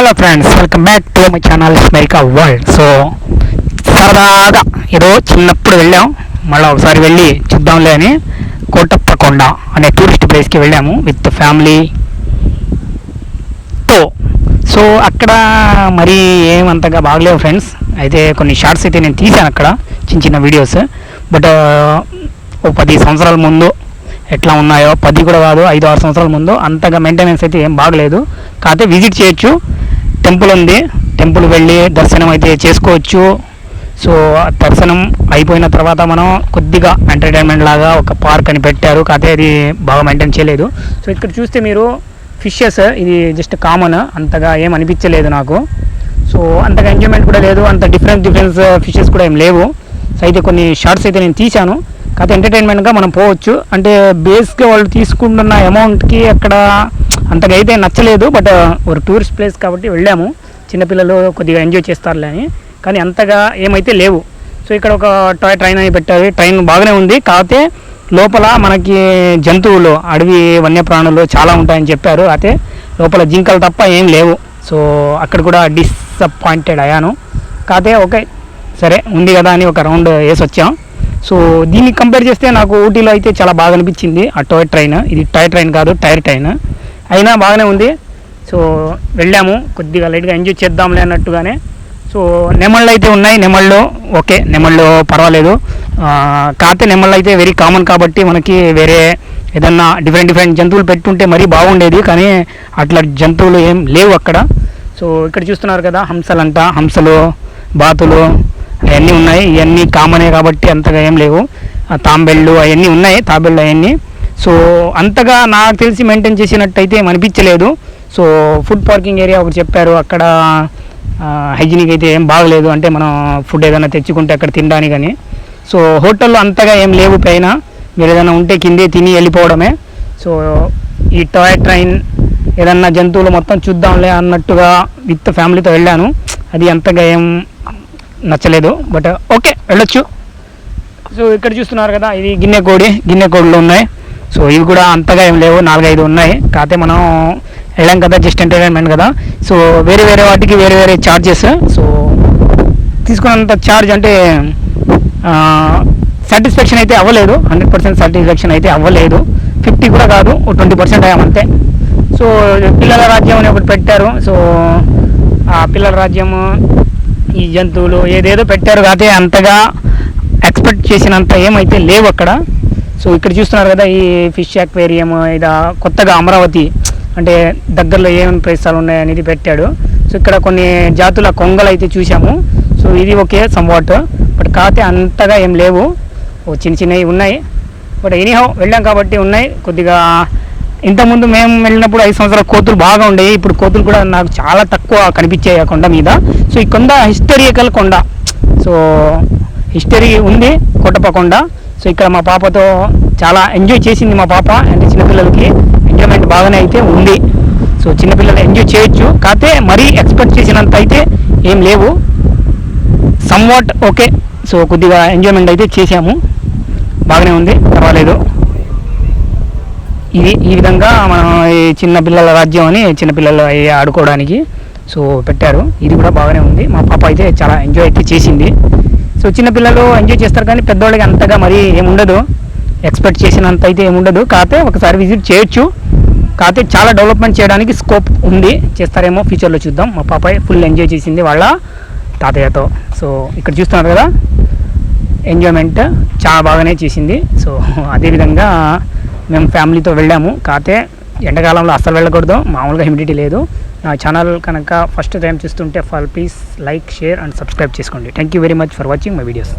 Hello friends welcome back to my channel America world so సరదాగా ఏదో చిన్నప్పుడు వెళ్ళాం. మళ్ళీ ఒకసారి వెళ్ళి చూద్దాంలే అని కోటప్పకొండ అనే టూరిస్ట్ ప్లేస్కి వెళ్ళాము విత్ ఫ్యామిలీ తో సో అక్కడ మరి ఏమంతగా బాగలేవు ఫ్రెండ్స్ అయితే కొన్ని షార్ట్స్ అయితే నేను తీశాను అక్కడ చిన్న చిన్న వీడియోస్ బట్ ఓ పది సంవత్సరాల ముందు ఎట్లా ఉన్నాయో పది కూడా కాదు ఐదు ఆరు సంవత్సరాల ముందు అంతగా మెయింటెనెన్స్ అయితే ఏం బాగలేదు. కాకపోతే విజిట్ చేయొచ్చు. టెంపుల్ ఉంది. టెంపుల్ వెళ్ళి దర్శనం అయితే చేసుకోవచ్చు. సో దర్శనం అయిపోయిన తర్వాత మనం కొద్దిగా ఎంటర్టైన్మెంట్ లాగా ఒక పార్క్ అని పెట్టారు. కాకపోతే అది బాగా మెయింటైన్ చేయలేదు. సో ఇక్కడ చూస్తే మీరు ఫిషెస్ ఇది జస్ట్ కామన్. అంతగా ఏం అనిపించలేదు నాకు. సో అంతగా ఎంజాయ్మెంట్ కూడా లేదు. అంత డిఫరెన్స్ డిఫరెన్స్ ఫిషెస్ కూడా ఏం లేవు. సో అయితే కొన్ని షార్ట్స్ అయితే నేను తీశాను. కాకపోతే ఎంటర్టైన్మెంట్గా మనం పోవచ్చు. అంటే బేస్గా వాళ్ళు తీసుకుంటున్న అమౌంట్కి అక్కడ అంతగా అయితే నచ్చలేదు బట్ uh, ఒక టూరిస్ట్ ప్లేస్ కాబట్టి వెళ్ళాము. చిన్నపిల్లలు కొద్దిగా ఎంజాయ్ చేస్తారులే అని. కానీ అంతగా ఏమైతే లేవు. సో ఇక్కడ ఒక టాయ్ ట్రైన్ అని పెట్టారు. ట్రైన్ బాగానే ఉంది. కాకపోతే లోపల మనకి జంతువులు అడవి వన్యప్రాణులు చాలా ఉంటాయని చెప్పారు. అయితే లోపల జింకలు తప్ప ఏం లేవు. సో అక్కడ కూడా డిసప్పాయింటెడ్ అయ్యాను. కాకపోతే ఓకే సరే ఉంది కదా అని ఒక రౌండ్ వేసి వచ్చాం. సో దీన్ని కంపేర్ చేస్తే నాకు ఊటీలో అయితే చాలా బాగా అనిపించింది. ఆ టాయ్ ట్రైన్ ఇది టాయ్ ట్రైన్ కాదు టైర్ ట్రైన్ అయినా బాగానే ఉంది. సో వెళ్ళాము. కొద్దిగా లైట్గా ఎంజాయ్ చేద్దాంలే అన్నట్టుగానే. సో నెమళ్ళు అయితే ఉన్నాయి. నెమళ్ళు ఓకే. నెమళ్ళు పర్వాలేదు. కాకపోతే నెమళ్ళు అయితే వెరీ కామన్ కాబట్టి మనకి వేరే ఏదన్నా డిఫరెంట్ డిఫరెంట్ జంతువులు పెట్టుంటే మరీ బాగుండేది. కానీ అట్లా జంతువులు ఏం లేవు అక్కడ. సో ఇక్కడ చూస్తున్నారు కదా హంసలంట హంసలు బాతులు అవన్నీ ఉన్నాయి. ఇవన్నీ కామనే కాబట్టి అంతగా ఏం లేవు. తాంబెళ్ళు అవన్నీ ఉన్నాయి. తాబెళ్ళు అవన్నీ. సో అంతగా నాకు తెలిసి మెయింటైన్ చేసినట్టయితే ఏం అనిపించలేదు. సో ఫుడ్ పార్కింగ్ ఏరియా ఒకటి చెప్పారు. అక్కడ హైజీనిక్ అయితే ఏం బాగలేదు. అంటే మనం ఫుడ్ ఏదైనా తెచ్చుకుంటే అక్కడ తినడానికి కానీ సో హోటల్లో అంతగా ఏం లేవు పైన. మీరు ఏదైనా ఉంటే కిందే తిని వెళ్ళిపోవడమే. సో ఈ టాయ్ ట్రైన్ ఏదన్నా జంతువులు మొత్తం చూద్దాంలే అన్నట్టుగా విత్ ఫ్యామిలీతో వెళ్ళాను. అది అంతగా ఏం నచ్చలేదు. బట్ ఓకే వెళ్ళొచ్చు. సో ఇక్కడ చూస్తున్నారు కదా ఇది గిన్నె కోడి. గిన్నె కోళ్ళు ఉన్నాయి. సో ఇవి కూడా అంతగా ఏం లేవు నాలుగైదు ఉన్నాయి. కాకపోతే మనం వెళ్ళాం కదా జస్ట్ ఎంటర్టైన్మెంట్ కదా. సో వేరే వేరే వాటికి వేరే వేరే ఛార్జెస్ సో తీసుకున్నంత ఛార్జ్ అంటే సాటిస్ఫాక్షన్ అయితే అవ్వలేదు. హండ్రెడ్ పర్సెంట్ సాటిస్ఫాక్షన్ అయితే అవ్వలేదు. ఫిఫ్టీ కూడా కాదు ట్వంటీ పర్సెంట్ అయ్యామంతే సో పిల్లల రాజ్యం అని ఒకటి పెట్టారు. సో ఆ పిల్లల రాజ్యం ఈ జంతువులు ఏదేదో పెట్టారు. కాకపోతే అంతగా ఎక్స్పెక్ట్ చేసినంత ఏమైతే లేవు అక్కడ. సో ఇక్కడ చూస్తున్నారు కదా ఈ ఫిష్ అక్వేరియం ఇది కొత్తగా అమరావతి అంటే దగ్గరలో ఏమేమి ప్రదేశాలు ఉన్నాయి అనేది పెట్టాడు. సో ఇక్కడ కొన్ని జాతుల కొంగలు అయితే చూసాము సో ఇది ఒకే సంవాట్ బట్ కాకపోతే అంతగా ఏం లేవు. ఓ చిన్న చిన్నవి ఉన్నాయి. బట్ ఎనీహౌ వెళ్ళాం కాబట్టి ఉన్నాయి. కొద్దిగా ఇంతకుముందు మేము వెళ్ళినప్పుడు ఐదు సంవత్సరాల కోతులు బాగా ఉండేవి. ఇప్పుడు కోతులు కూడా నాకు చాలా తక్కువ కనిపించాయి ఆ కొండ మీద. సో ఈ కొండ హిస్టరికల్ కొండ. సో హిస్టరీ ఉంది కోటప్ప కొండ. సో ఇక్కడ మా పాపతో చాలా ఎంజాయ్ చేసింది మా పాప అంటే చిన్నపిల్లలకి. ఎంజాయ్మెంట్ బాగానే అయితే ఉంది. సో చిన్నపిల్లలు ఎంజాయ్ చేయొచ్చు. కాకపోతే మరీ ఎక్స్పెక్ట్ చేసినంత అయితే ఏం లేవు. సమ్వాట్ ఓకే సో కొద్దిగా ఎంజాయ్మెంట్ అయితే చేసాము బాగానే ఉంది. పర్వాలేదు. ఇది ఈ విధంగా మనం ఈ రాజ్యం అని చిన్నపిల్లలు ఆడుకోవడానికి. సో పెట్టారు. ఇది కూడా బాగానే ఉంది. మా పాప అయితే చాలా ఎంజాయ్ అయితే చేసింది. సో చిన్నపిల్లలు ఎంజాయ్ చేస్తారు కానీ పెద్దవాళ్ళకి అంతగా మరి ఏముండదు. ఎక్స్పెక్ట్ చేసినంత అయితే ఏముండదు. కాకపోతే ఒకసారి విజిట్ చేయొచ్చు. కాకపోతే చాలా డెవలప్మెంట్ చేయడానికి స్కోప్ ఉంది. చేస్తారేమో ఫ్యూచర్లో చూద్దాం. మా పాపాయ్ ఫుల్ ఎంజాయ్ చేసింది వాళ్ళ తాతయ్యతో. సో ఇక్కడ చూస్తున్నారు కదా ఎంజాయ్మెంట్ చాలా బాగానే చేసింది. సో అదేవిధంగా మేము ఫ్యామిలీతో వెళ్ళాము. కాకపోతే ఎండాకాలంలో అస్సలు వెళ్ళకూడదు. మామూలుగా హ్యూమిడిటీ లేదు. నా ఛానల్ కనుక ఫస్ట్ టైం చూస్తుంటే for please like share and subscribe చేసుకోండి. Thank you very much for watching my videos